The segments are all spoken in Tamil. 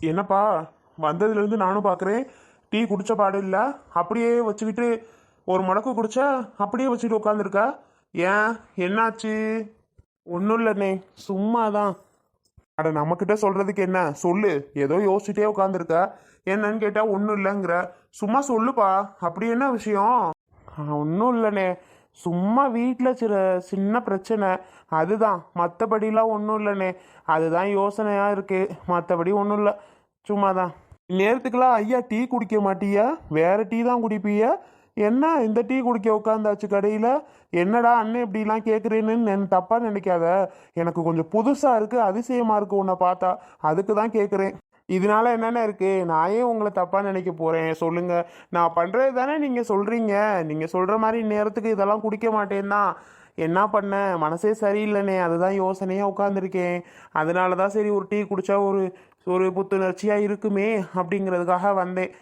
என்னப்பா வந்ததுலேருந்து நானும் பார்க்குறேன் டீ குடித்த பாடு இல்லை. அப்படியே வச்சுக்கிட்டு ஒரு முடக்கு குடித்தா அப்படியே வச்சுட்டு உட்காந்துருக்கா ஏன்? என்னாச்சு? ஒன்றும் இல்லைண்ணே சும்மா தான் அட நம்மக்கிட்ட சொல்கிறதுக்கு என்ன? சொல்லு. ஏதோ யோசிச்சுட்டே உட்காந்துருக்க என்னன்னு கேட்டால் ஒன்றும் இல்லைங்கிற. சும்மா சொல்லுப்பா. அப்படி என்ன விஷயம்? ஒன்றும் இல்லைண்ணே. சும்மா வீட்டில் சில சின்ன பிரச்சனை. அதுதான். மற்றபடிலாம் ஒன்றும் இல்லைண்ணே அதுதான் யோசனையாக இருக்குது மற்றபடி ஒன்றும் இல்லை. சும்மா தான் நேரத்துக்குலாம் ஐயா டீ குடிக்க மாட்டியா? வேறு டீ தான் குடிப்பியா? என்ன இந்த டீ குடிக்க உட்காந்தாச்சு கடையில்? என்னடா அண்ணன் இப்படிலாம் கேட்குறேன்னு நான் தப்பாக நினைக்காத. எனக்கு கொஞ்சம் புதுசாக இருக்குது அதிசயமாக இருக்குது உன்னை பார்த்தா. அதுக்கு தான் கேட்குறேன் இதனால என்னென்ன இருக்குது நான் ஏன் உங்களை தப்பாக நினைக்க போகிறேன் சொல்லுங்கள் நான் பண்ணுறது தானே நீங்கள் சொல்கிறீங்க நீங்கள் சொல்கிற மாதிரி நேரத்துக்கு இதெல்லாம் குடிக்க மாட்டேன் தான். என்ன பண்ண? மனசே சரியில்லைண்ணே அதுதான் யோசனையாக உட்காந்துருக்கேன் அதனால தான் சரி ஒரு டீ குடித்தா ஒரு ஒரு புத்துணர்ச்சியாக இருக்குமே அப்படிங்கிறதுக்காக வந்தேன்.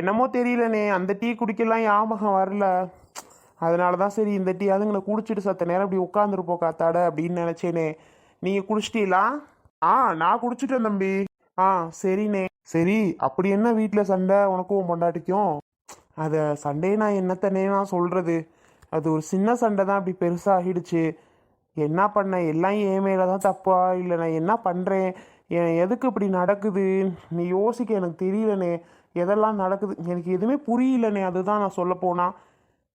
என்னமோ தெரியலண்ணே அந்த டீ குடிக்கலாம் ஞாபகம் வரல. அதனால தான் சரி இந்த டீ அதுங்களை குடிச்சிட்டு சத்த நேரம் இப்படி உட்காந்துருப்போம் காத்தாட அப்படின்னு நினச்சேனே. நீங்கள் குடிச்சிட்டீங்களா? ஆ நான் குடிச்சிட்டேன் தம்பி. ஆ சரிண்ணே. சரி அப்படி என்ன வீட்டில் சண்டை? உனக்கும் உன் பொண்டாட்டிக்கும்? அதை சண்டையை நான் என்னத்தனே நான் சொல்கிறது அது ஒரு சின்ன சண்டை தான். அப்படி பெருசாகிடுச்சு என்ன பண்ண? எல்லாம் என் மேலே தான் தப்பா? இல்லை நான் என்ன பண்ணுறேன் என் எதுக்கு இப்படி நடக்குது? நீ யோசிக்க எனக்கு தெரியலனே எதெல்லாம் நடக்குது? எனக்கு எதுவுமே புரியலனே அதுதான் நான் சொல்ல போனால்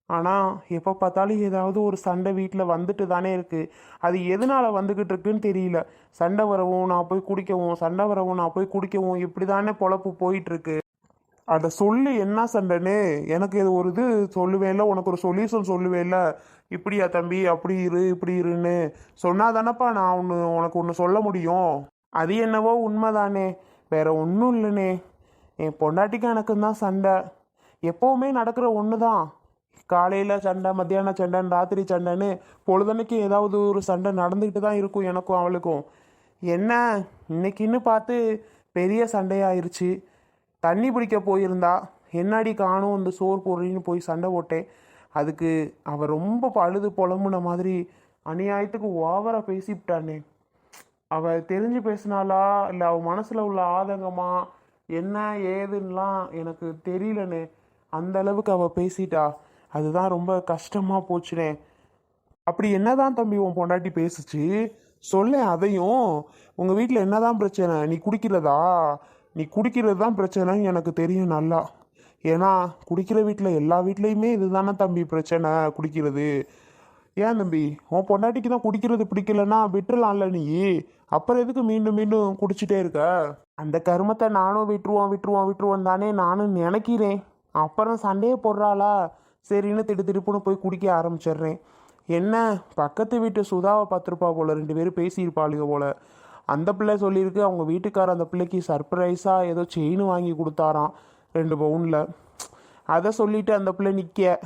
ஆனால் எப்போ பார்த்தாலும் ஏதாவது ஒரு சண்டை வீட்டில் வந்துட்டு தானே இருக்குது அது எதனால் வந்துக்கிட்டு இருக்குன்னு தெரியல. சண்டை வரவும் நான் போய் குடிக்கவும் சண்டை வரவும் நான் போய் குடிக்கவும் இப்படி தானே பொழப்பு போயிட்டுருக்கு. அதை சொல்லு என்ன சண்டைன்னு? எனக்கு இது ஒரு இது சொல்லுவேன்ல உனக்கு ஒரு சொல்யூஷன் சொல்லுவேன்ல இப்படியா தம்பி அப்படி இரு இப்படி இருன்னு. சொன்னால் தானப்பா நான் ஒன்று உனக்கு ஒன்று சொல்ல முடியும். அது என்னவோ உண்மைதானே. வேற ஒன்றும் இல்லைனே. என் பொண்டாட்டிக்கு எனக்கு தான் சண்டை. எப்போவுமே நடக்கிற ஒன்று தான் காலையில் சண்டை மத்தியான சண்டைன்னு ராத்திரி சண்டைன்னு பொழுதன்னைக்கு ஏதாவது ஒரு சண்டை நடந்துக்கிட்டு தான் இருக்கும் எனக்கும் அவளுக்கும். என்ன? இன்னைக்குன்னு பார்த்து பெரிய சண்டையாயிருச்சு. தண்ணி பிடிக்க போயிருந்தா என்னாடி காணும் இந்த சோறு போடுறீன்னு போய் சண்டை போட்டேன். அதுக்கு அவள் ரொம்ப பழுது புலம்புன மாதிரி அநியாயத்துக்கு ஓவராக பேசிவிட்டானே. அவள் தெரிஞ்சு பேசினாளா? இல்லை அவள் மனசில் உள்ள ஆதங்கமா? என்ன ஏதுன்னெலாம் எனக்கு தெரியலனே. அந்த அளவுக்கு அவள் பேசிட்டா. அதுதான் ரொம்ப கஷ்டமாக போச்சுனே. அப்படி என்னதான் தம்பி உன் பொண்டாட்டி பேசுச்சு? சொல்ல அதையும். உங்கள் வீட்டில் என்னதான் பிரச்சனை? நீ குடிக்கிறதா? நீ குடிக்கிறது தான் பிரச்சனைன்னு எனக்கு தெரியும் நல்லா. ஏன்னா குடிக்கிற வீட்டில் எல்லா வீட்லேயுமே இதுதானே தம்பி பிரச்சனை குடிக்கிறது. ஏன் தம்பி? உன் பொண்டாட்டிக்கு தான் குடிக்கிறது பிடிக்கலன்னா விட்டுறலாம்ல நீ. அப்புறம் எதுக்கு மீண்டும் மீண்டும் குடிச்சிட்டே இருக்க? அந்த கருமத்தை நானும் விட்டுருவோம் விட்டுருவோம் விட்டுருவோம் தானே நானும் நினைக்கிறேன். அப்புறம் சண்டையே போடுறாளா? சரின்னு திடு திருப்புன்னு போய் குடிக்க ஆரம்பிச்சிடுறேன். என்ன? பக்கத்து வீட்டு சுதாவை பார்த்துருப்பா போல ரெண்டு பேரும் பேசியிருப்பாளுங்க போல. அந்த பிள்ளை சொல்லியிருக்கு அவங்க வீட்டுக்கார அந்த பிள்ளைக்கு சர்ப்ரைஸாக ஏதோ செயின் வாங்கி கொடுத்தாராம் ரெண்டு பவுனில். அதை சொல்லிட்டு அந்த பிள்ளை நிற்க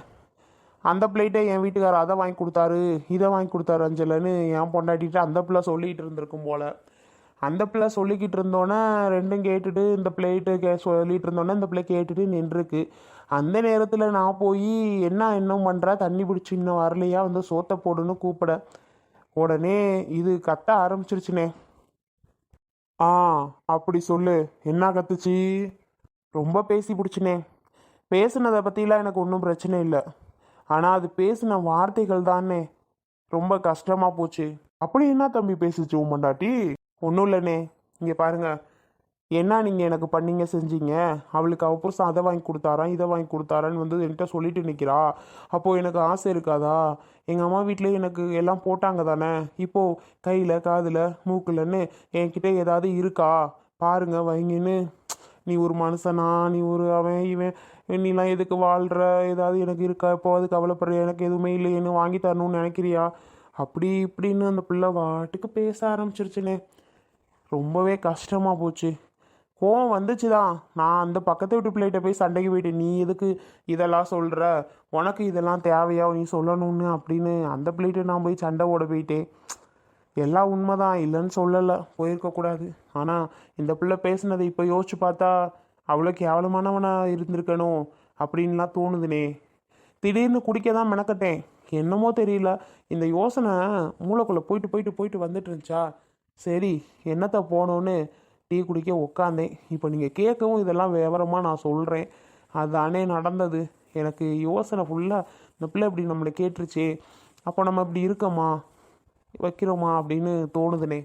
அந்த பிள்ளைகிட்ட என் வீட்டுக்காரர் அதை வாங்கி கொடுத்தாரு இதை வாங்கி கொடுத்தாரு அஞ்சலன்னு என் பொண்டாட்டிகிட்டு அந்த பிள்ளை சொல்லிகிட்டு இருந்திருக்கும் போல. அந்த பிள்ளை சொல்லிக்கிட்டு இருந்தோன்னே ரெண்டும் கேட்டுட்டு இந்த பிள்ளைகிட்ட கே சொல்லிகிட்டு இருந்தோன்னே இந்த பிள்ளை கேட்டுட்டு நின்றுருக்கு. அந்த நேரத்தில் நான் போய் என்ன இன்னும் பண்ணுறா தண்ணி பிடிச்சி இன்னும் வரலையா? வந்து சோத்தை போடுன்னு கூப்பிட. உடனே இது கத்த ஆரம்பிச்சிருச்சுனே. ஆ அப்படி சொல்லு. என்ன கத்துச்சு? ரொம்ப பேசி பிடிச்சினே. பேசுனதை பற்றிலாம் எனக்கு ஒன்றும் பிரச்சனை இல்லை. ஆனால் அது பேசின வார்த்தைகள் தானே. ரொம்ப கஷ்டமாக போச்சு. அப்படி என்ன தம்பி பேசுச்சு உன் பொண்டாட்டி? ஒன்றும் இல்லைண்ணே இங்கே பாருங்க. என்ன நீங்கள் எனக்கு பண்ணீங்க செஞ்சீங்க? அவளுக்கு அவள் புருஷன் அதை வாங்கி கொடுத்தாரான் இதை வாங்கி கொடுத்தாரான்னு வந்து என்கிட்ட சொல்லிட்டு நிற்கிறா அப்போது எனக்கு ஆசை இருக்காதா? எங்கள் அம்மா வீட்டிலே எனக்கு எல்லாம் போட்டாங்க தானே? இப்போது கையில் காதில் மூக்கில்ன்னு என்கிட்ட ஏதாவது இருக்கா? பாருங்க வைங்கன்னு. நீ ஒரு மனுஷனா? நீ ஒரு அவன் இவன். நீலாம் எதுக்கு வாழ்கிற ஏதாவது எனக்கு இருக்கா? இப்போ அது கவலைப்படுற எனக்கு எதுவுமே இல்லையேன்னு வாங்கி தரணும்னு நினைக்கிறியா? அப்படி இப்படின்னு அந்த பிள்ளை வாட்டுக்கு பேச ஆரம்பிச்சிருச்சுனே. ரொம்பவே கஷ்டமாக போச்சு. கோவம் வந்துச்சு தான் நான் அந்த பக்கத்து வீட்டு பிள்ளைகிட்ட போய் சண்டைக்கு போயிட்டேன் நீ எதுக்கு இதெல்லாம் சொல்கிற உனக்கு இதெல்லாம் தேவையா? நீ சொல்லணும்னு அப்படின்னு அந்த பிள்ளைகிட்ட நான் போய் சண்டை ஓட போயிட்டேன். எல்லாம் உண்மைதான். இல்லைன்னு சொல்லலை. போயிருக்கக்கூடாது ஆனால் இந்த பிள்ளை பேசுனதை இப்போ யோசிச்சு பார்த்தா அவ்வளோ கேவலமானவனாக இருந்திருக்கணும் அப்படின்லாம் தோணுதுனே. திடீர்னு குடிக்க தான் மெனக்கட்டேன். என்னமோ தெரியல. இந்த யோசனை மூளைக்குள்ளே போயிட்டு போயிட்டு போயிட்டு வந்துட்டு இருந்துச்சா? சரி என்னத்தை போனோன்னு டீ குடிக்க உட்காந்தேன் இப்போ நீங்கள் கேட்கவும் இதெல்லாம் விவரமாக நான் சொல்கிறேன் அதானே நடந்தது. எனக்கு யோசனை ஃபுல்லாக இந்த பிள்ளை இப்படி நம்மளை கேட்டுருச்சே. அப்போ நம்ம இப்படி இருக்கோமா? வைக்கிறோமா? அப்படின்னு தோணுதுனே.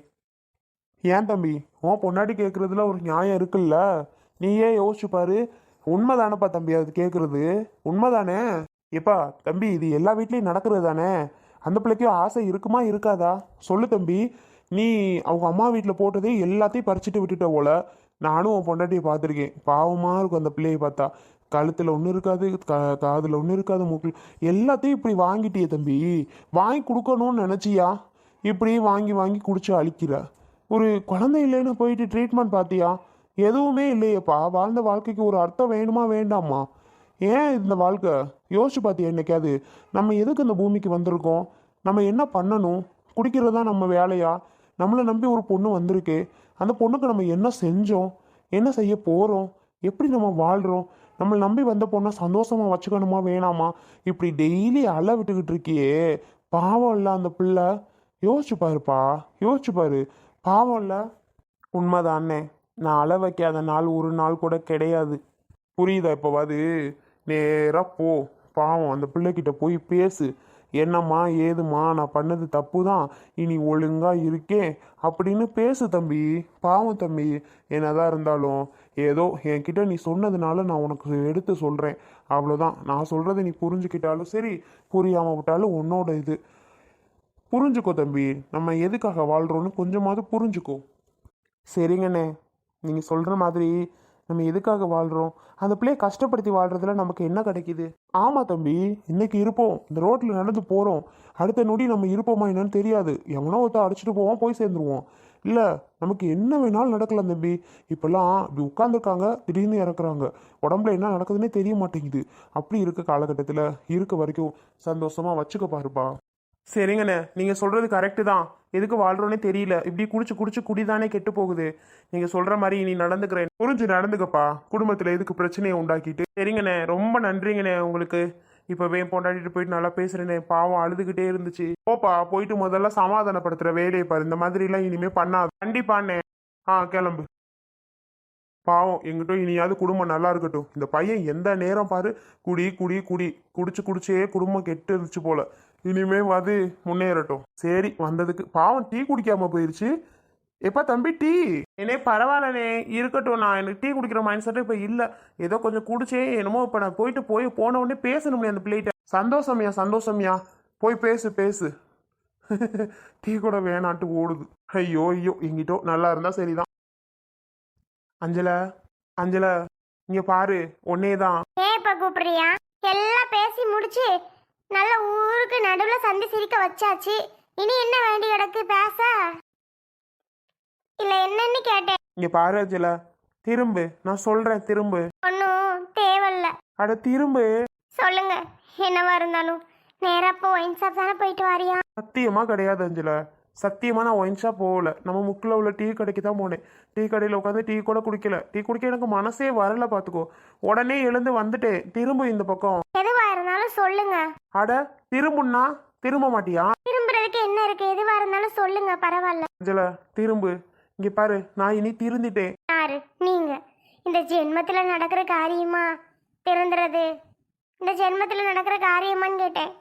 ஏன் தம்பி? உன் பொண்டாட்டி கேட்குறதுல ஒரு நியாயம் இருக்குல்ல? நீ யோசிச்சு பாரு. உண்மைதானப்பா தம்பி அது கேட்குறது உண்மைதானே? ஏப்பா தம்பி இது எல்லா வீட்லேயும் நடக்கிறது தானே? அந்த பிள்ளைக்கும் ஆசை இருக்குமா இருக்காதா? சொல்லு தம்பி. நீ அவங்க அம்மா வீட்டில் போட்டதே எல்லாத்தையும் பறிச்சுட்டு விட்டுட்ட போல. நானும் உன் பொண்டாட்டியை பார்த்துருக்கேன். பாவமாக இருக்கும் அந்த பிள்ளையை பார்த்தா. கழுத்தில் ஒன்றும் இருக்காது கா காதில் ஒன்றும் இருக்காது மூக்கில். எல்லாத்தையும் இப்படி வாங்கிட்டியே தம்பி. வாங்கி கொடுக்கணும்னு நினச்சியா? இப்படி வாங்கி வாங்கி குடிச்சு அழிக்கிற. ஒரு குழந்தை இல்லைன்னு போயிட்டு ட்ரீட்மெண்ட் பார்த்தியா? எதுவுமே இல்லையேப்பா. வாழ்ந்த வாழ்க்கைக்கு ஒரு அர்த்தம் வேணுமா வேண்டாமா? ஏன் இந்த வாழ்க்கை? யோசிச்சு பார்த்தியா என்னைக்காவது? நம்ம எதுக்கு இந்த பூமிக்கு வந்திருக்கோம்? நம்ம என்ன பண்ணணும்? குடிக்கிறது தான் நம்ம வேலையா? நம்மளை நம்பி ஒரு பொண்ணு வந்திருக்கு அந்த பொண்ணுக்கு நம்ம என்ன செஞ்சோம் என்ன செய்ய போகிறோம் எப்படி நம்ம வாழ்கிறோம் நம்மளை நம்பி வந்த பொண்ணை சந்தோஷமாக வச்சுக்கணுமா வேணாமா? இப்படி டெய்லி அழ விட்டுக்கிட்டு இருக்கியே பாவம் இல்லை அந்த பிள்ளை. யோசிச்சு பாருப்பா யோசிச்சு பாரு. பாவம் இல்லை. உண்மைதானே. நான் அழ வைக்காத நாள் ஒரு நாள் கூட கிடையாது. புரியுதா இப்போவாது? நேராக போ. பாவம் அந்த பிள்ளைக்கிட்ட போய் பேசு. என்னம்மா ஏதும்மா நான் பண்ணது தப்பு தான் இனி ஒழுங்கா இருக்கேன் அப்படின்னு பேசு தம்பி. பாவம் தம்பி. என்னதான் இருந்தாலும் ஏதோ என்கிட்ட நீ சொன்னதுனால நான் உனக்கு எடுத்து சொல்கிறேன் அவ்வளோதான் நான் சொல்கிறத நீ புரிஞ்சுக்கிட்டாலும் சரி புரியாமல் விட்டாலும் உன்னோட இது. புரிஞ்சுக்கோ தம்பி. நம்ம எதுக்காக வாழ்கிறோன்னு கொஞ்சமாவது புரிஞ்சுக்கோ. சரிங்கண்ணே. நீங்கள் சொல்கிற மாதிரி நம்ம எதுக்காக வாழ்கிறோம் அந்த பிள்ளையை கஷ்டப்படுத்தி வாழ்கிறதுல நமக்கு என்ன கிடைக்கிது? ஆமாம் தம்பி இன்னைக்கு இருப்போம். இந்த ரோட்டில் நடந்து போகிறோம் அடுத்த நொடி நம்ம இருப்போமா என்னன்னு தெரியாது. எவனோ ஒருத்தர் அடிச்சுட்டு போவோம் போய் சேர்ந்துருவோம் இல்லை நமக்கு என்ன வேணாலும் நடக்கலாம் தம்பி. இப்போல்லாம் இப்படி உட்காந்துருக்காங்க திடீர்னு இறக்குறாங்க. உடம்புல என்ன நடக்குதுன்னே தெரிய மாட்டேங்குது. அப்படி இருக்க காலகட்டத்தில் இருக்க வரைக்கும் சந்தோஷமாக வச்சுக்க பாருப்பா. சரிங்கண்ணே நீங்கள் சொல்கிறது கரெக்டு தான். எதுக்கு வாழ்கிறோன்னே தெரியல. இப்படி குடிச்சு குடிச்சு குடிதானே கெட்டு போகுது. நீங்கள் சொல்கிற மாதிரி நீ நடந்துக்கிறேன். புரிஞ்சு நடந்துக்கப்பா. குடும்பத்தில் எதுக்கு பிரச்சனையை உண்டாக்கிட்டு. சரிங்கண்ணே ரொம்ப நன்றிங்கண்ணே உங்களுக்கு. இப்போவே பொண்டாட்டிட்டு போயிட்டு நல்லா பேசுகிறேனே பாவம் அழுதுகிட்டே இருந்துச்சு. போப்பா போயிட்டு முதல்ல சமாதானப்படுத்துகிற வேலையை பாரு. இந்த மாதிரிலாம் இனிமேல் பண்ணாது. கண்டிப்பாண்ணே. ஆ கிளம்பு. பாவம் எங்கிட்ட இனியாவது குடும்பம் நல்லா இருக்கட்டும். இந்த பையன் எந்த நேரம் பாரு குடி குடி குடி. குடிச்சு குடிச்சே குடும்பம் கெட்டு இருந்துச்சு போல. இனிமே வந்து முன்னேறட்டும். சரி வந்ததுக்கு பாவம் டீ குடிக்காம போயிருச்சு. எப்பா தம்பி டீ? என்னே பரவாயில்லனே இருக்கட்டும் நான் எனக்கு டீ குடிக்கிற மைண்ட் செட்டு இப்போ இல்லை. ஏதோ கொஞ்சம் குடிச்சே என்னமோ இப்போ நான் போயிட்டு போய் போன உடனே பேசணுமே அந்த பிள்ளைகிட்ட. சந்தோஷம்யா சந்தோஷம்யா. போய் பேசு பேசு. டீ கூட வேணான்ட்டு ஓடுது. ஐயோ ஐயோ எங்கிட்டோ நல்லா இருந்தால் சரிதான். அஞ்சல அஞ்சல இங்க பாரு ஒன்னே தான் ஏன் இப்ப கூப்பிடுறியா? எல்லாம் பேசி முடிச்சு நல்ல ஊருக்கு நடுவுல சந்தி சிரிக்க வச்சாச்சு. இனி என்ன வேண்டி கிடக்கு? பேச. இல்ல என்னன்னு கேட்டேன். இங்க பாரு திரும்பு. நான் சொல்றேன் திரும்பு. ஒன்றும் தேவையில்ல. அட திரும்பு. சொல்லுங்க. என்னவா இருந்தாலும். நேரா அப்போ ஒயின் ஷாப் தானே போயிட்டு வாரியா? சத்தியமா கிடையாது அஞ்சல சத்தியமா நான் ஒயின் ஷாப் போகல. நம்ம முக்கில் உள்ள டீ கடைக்கு தான் போனேன். டீ கடையில் உட்காந்து டீ கூட குடிக்கல. டீ குடிக்க எனக்கு மனசே வரல பார்த்துக்கோ உடனே எழுந்து வந்துட்டேன். திரும்ப இந்த பக்கம். எதுவா இருந்தாலும் சொல்லுங்க. அட திரும்புன்னா திரும்ப மாட்டியா? திரும்புறதுக்கு என்ன இருக்கு? எதுவா இருந்தாலும் சொல்லுங்க. பரவாயில்ல. அஞ்சல திரும்பு. இங்க பாரு நான் இனி திருந்திட்டேன். யாரு? நீங்க. இந்த ஜென்மத்துல நடக்கிற காரியமா? திருந்துறது. இந்த ஜென்மத்துல நடக்கிற காரியமான்னு கேட்டேன்.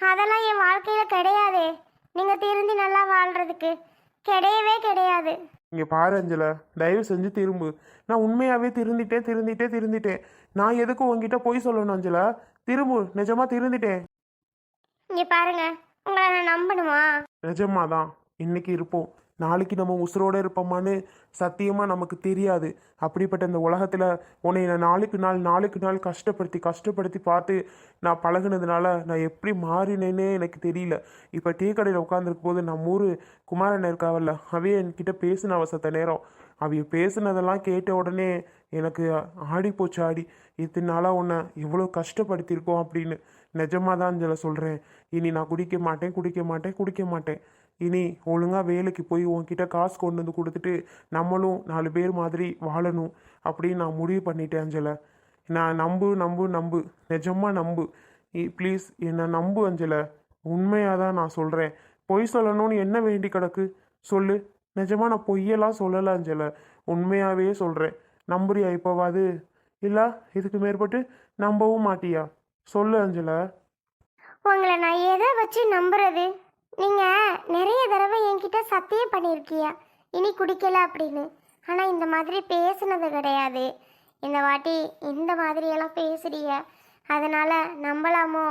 அதெல்லாம் என் வாழ்க்கையில கிடையாதே. நீங்க திருந்தி நல்லா வாழ்றதுக்கு. கிடையவே கிடையாது. இங்க பாரு அஞ்சல தயவு செஞ்சு திரும்பு. நான் உண்மையாவே திருந்திட்டேன் திருந்திட்டேன் திருந்திட்டேன். நான் எதுக்கு உன்கிட்ட போய் சொல்லணும் அஞ்சல? திரும்பு நிஜமா திருந்திட்டேன். இங்க பாருங்க உங்களை நான் நம்பணுமா? நிஜமா தான் இன்னைக்கு இருப்போம். நாளைக்கு நம்ம உசுரோடு இருப்போமான்னு சத்தியமாக நமக்கு தெரியாது. அப்படிப்பட்ட இந்த உலகத்தில் உன்னை நான் நாளுக்கு நாள் நாளுக்கு நாள் கஷ்டப்படுத்தி கஷ்டப்படுத்தி பார்த்து நான் பழகுனதுனால நான் எப்படி மாறினேனே எனக்கு தெரியல. இப்போ டீ கடையில் உட்காந்துருக்கும் போது நம்ம ஊர் குமாரன் இருக்காவல்ல அவைய என்கிட்ட பேசின அவசத்த நேரம். அவைய பேசுனதெல்லாம் கேட்ட உடனே எனக்கு ஆடி போச்சு ஆடி. இத்தனை நாளாக உன்னை இவ்வளோ கஷ்டப்படுத்தியிருக்கோம் அப்படின்னு. நிஜமாக தான் சொல்கிறேன் இனி நான் குடிக்க மாட்டேன் குடிக்க மாட்டேன் குடிக்க மாட்டேன். இனி ஒழுங்காக வேலைக்கு போய் உன்கிட்ட காசு கொண்டு வந்து கொடுத்துட்டு நம்மளும் நாலு பேர் மாதிரி வாழணும் அப்படின்னு நான் முடிவு பண்ணிட்டேன் அஞ்சலை. நான் நம்பு நம்பு நம்பு. நிஜமாக நம்பு. ப்ளீஸ் என்னை நம்பு அஞ்சலை. உண்மையாக தான் நான் சொல்கிறேன் பொய் சொல்லணும்னு என்ன வேண்டி கிடக்கு? சொல்லு. நிஜமாக நான் பொய்யெல்லாம் சொல்லலை அஞ்சலை. உண்மையாகவே சொல்கிறேன் நம்புறியா இப்போவாது? இல்லை இதுக்கு மேற்பட்டு நம்பவும் மாட்டியா? சொல்லு அஞ்சலை. உங்களை நான் எதை வச்சு நம்புறது? நிறைய தடவை என்கிட்ட சத்தியம் பண்ணியிருக்கிய? இனி குடிக்கல அப்படின்னு. ஆனா இந்த மாதிரி பேசுனது கிடையாது. இந்த வாட்டி இந்த மாதிரியெல்லாம் பேசுறீங்க அதனால நம்பலாமோ?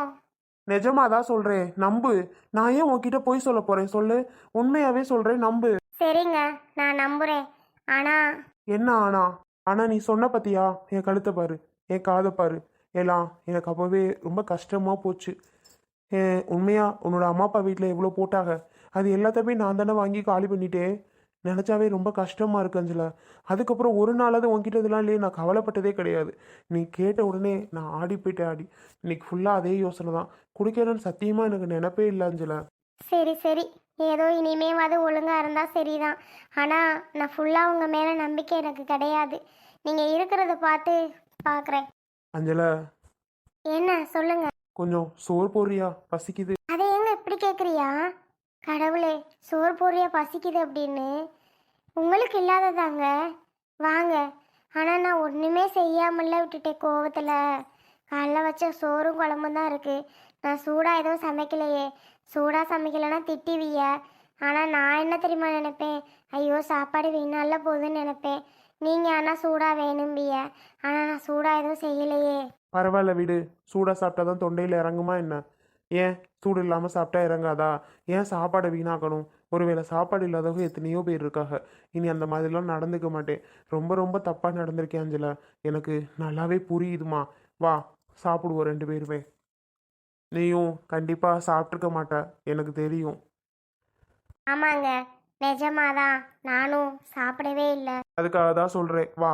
நிஜமாக தான் சொல்கிறேன் நம்பு. நான் ஏன் உன்கிட்ட போய் சொல்ல போகிறேன் சொல்லு. உண்மையாகவே சொல்கிறேன் நம்பு. சரிங்க நான் நம்புறேன். ஆனா என்ன ஆனா? ஆனால் நீ சொன்ன பத்தியா? என் கழுத்தை பாரு என் காதை பாரு. எல்லாம் எனக்கு அப்போவே ரொம்ப கஷ்டமாக போச்சு. ஏன் உண்மையா உன்னோட அம்மா அப்பா வீட்டில் எவ்வளோ போட்டாங்க? அது எல்லாத்தையுமே நான் தானே வாங்கி காலி பண்ணிட்டேன். நினச்சாவே ரொம்ப கஷ்டமாக இருக்கு அஞ்சலா. அதுக்கப்புறம் ஒரு நாளாவது உன்கிட்ட இதெல்லாம் இல்லையே நான் கவலைப்பட்டதே கிடையாது. நீ கேட்ட உடனே நான் ஆடி போயிட்டேன் ஆடி. இன்னைக்கு ஃபுல்லாக அதே யோசனை தான். குடிக்கிறேன்னு சத்தியமாக எனக்கு நினப்பே இல்லை அஞ்சலா. சரி சரி. ஏதோ இனிமேவாது ஒழுங்கா இருந்தா சரிதான். ஆனா நான் ஃபுல்லா உங்க மேல நம்பிக்கை எனக்கு கிடையாது. நீங்க இருக்கிறத பார்த்து பார்க்குறேன் அஞ்சலா. என்ன? சொல்லுங்க. கொஞ்சம் சோறு போடுறியா? பசிக்குது. அதை எங்க இப்படி கேட்குறியா கடவுளே சோறு போறியா பசிக்குது அப்படின்னு. உங்களுக்கு இல்லாததாங்க. வாங்க. ஆனால் நான் ஒன்றுமே செய்யாமல விட்டுட்டேன் கோவத்தில். காலைல வச்ச சோறும் குழம்பும் தான் இருக்குது நான் சூடாக எதுவும் சமைக்கலையே. சூடாக சமைக்கலைன்னா திட்டுவிய. ஆனால் நான் என்ன தெரியுமா நினைப்பேன்? ஐயோ சாப்பாடு வீணால போகுதுன்னு நினைப்பேன். நீங்கள் ஆனால் சூடாக வேணும்பிய. ஆனால் நான் சூடாக எதுவும் செய்யலையே. பரவாயில்ல விடு. சூடாக சாப்பிட்டா தான் தொண்டையில் இறங்குமா என்ன? ஏன்? சூடு இல்லாமல் சாப்பிட்டா இறங்காதா? ஏன் சாப்பாடை வீணாக்கணும்? ஒருவேளை சாப்பாடு இல்லாதவங்க எத்தனையோ பேர் இருக்காங்க. இனி அந்த மாதிரிலாம் நடந்துக்க மாட்டேன். ரொம்ப ரொம்ப தப்பாக நடந்திருக்கேன் அஞ்சலா. எனக்கு நல்லாவே புரியுதுமா. வா சாப்பிடுவோம் ரெண்டு பேருமே. நீயும் கண்டிப்பாக சாப்பிட்ருக்க மாட்ட. எனக்கு தெரியும். ஆமாங்க. நிஜமாதான். நானும் சாப்பிடவே இல்லை. அதுக்காக தான் சொல்கிறேன் வா.